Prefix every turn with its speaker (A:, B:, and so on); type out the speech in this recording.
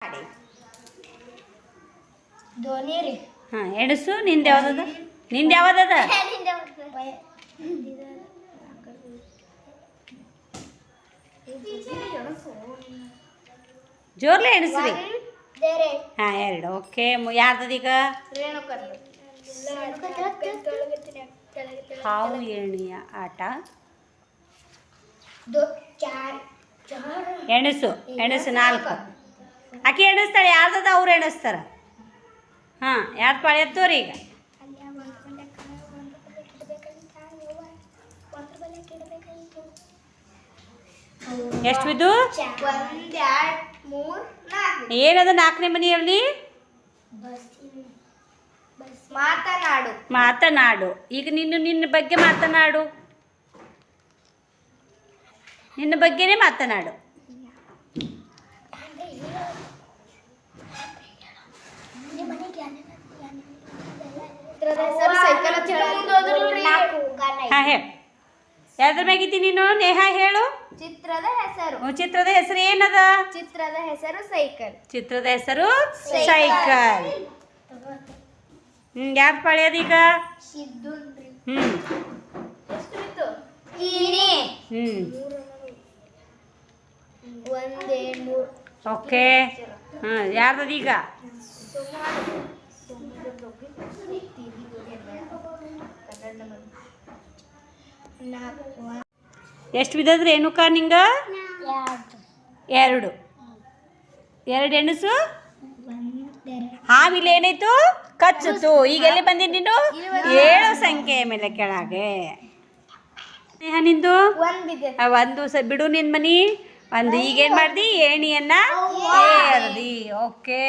A: ಮಾಡಿ.
B: ರೀ.
A: ಹಾಂ ಎಣಸು. ನಿಂದು ಯಾವ್ದದ? ನಿಂದ ಯಾವ್ದದ? ಜೋರ್ಲೆ ಎಣಸ್ರಿ
B: ಹಾ
A: ಹಾಂ ಎರಡು. ಓಕೆ ಯಾರ್ದದ ಈಗ? ಹಾವು ಎಣ್ಣೆಯ ಆಟ. ಎಣಸು ಎಣಸು ನಾಲ್ಕು. ಆಕೆ ಎಣಿಸ್ತಾಳೆ ಯಾರ್ದದ ಅವ್ರು ಎಣಿಸ್ತಾರ? ಹಾಂ ಯಾರು ಪಾಳಿ ಎತ್ತೋರಿ ಈಗ? ಎಷ್ಟು ಬಿದ್ದು? ಏನದ ನಾಲ್ಕನೇ ಮನೆಯಲ್ಲಿ?
B: ಮಾತನಾಡು.
A: ಮಾತನಾಡು. ಈಗ ನೀನು ನಿನ್ನ ಬಗ್ಗೆ ಮಾತನಾಡು. ನಿನ್ನ ಬಗ್ಗೆನೇ ಮಾತನಾಡು
B: ಚಿತ್ರದ ಹೆಸರು ಸೈಕಲ್
A: ಹಾಂ ಹೇಳು ಯಾವ್ದ್ರ ಮ್ಯಾಗಿದ್ದಿ ನೀನು ನೇಹ ಹೇಳು
B: ಚಿತ್ರದ ಹೆಸರು
A: ಚಿತ್ರದ ಹೆಸರು ಏನದ
B: ಚಿತ್ರದ ಹೆಸರು ಸೈಕಲ್
A: ಚಿತ್ರದ ಹೆಸರು
B: ಸೈಕಲ್.
A: ಹ್ಮ್ ಯಾರು ಪಳೆಯೋದು ಈಗ
B: ಒಂದೇ ಮೂರು
A: ಓಕೆ ಹಾಂ ಯಾರ್ದದ ಈಗ ಎಷ್ಟು ಬಿದ್ದದ್ರಿ? ರೇಣುಕ ನಿಂಗ ಎರಡು. ಎರಡು ಎಣಸು? ಆಮೇಲೆ ಏನಾಯ್ತು? ಕಚ್ಚಿತು ಈಗ ಎಲ್ಲಿ ಬಂದಿ ನೀನು? ಏಳು ಸಂಖ್ಯೆಯ ಮೇಲೆ ಕೆಳಗೆ. ಸ್ನೇಹ ನಿಂದು? ಒಂದು ಸ ಬಿಡು ನಿನ್ ಮನಿ. ಒಂದು ಈಗೇನ್ ಮಾಡ್ದಿ? ಏಣಿಯನ್ನ ಏರ್ದಿ. ಓಕೆ.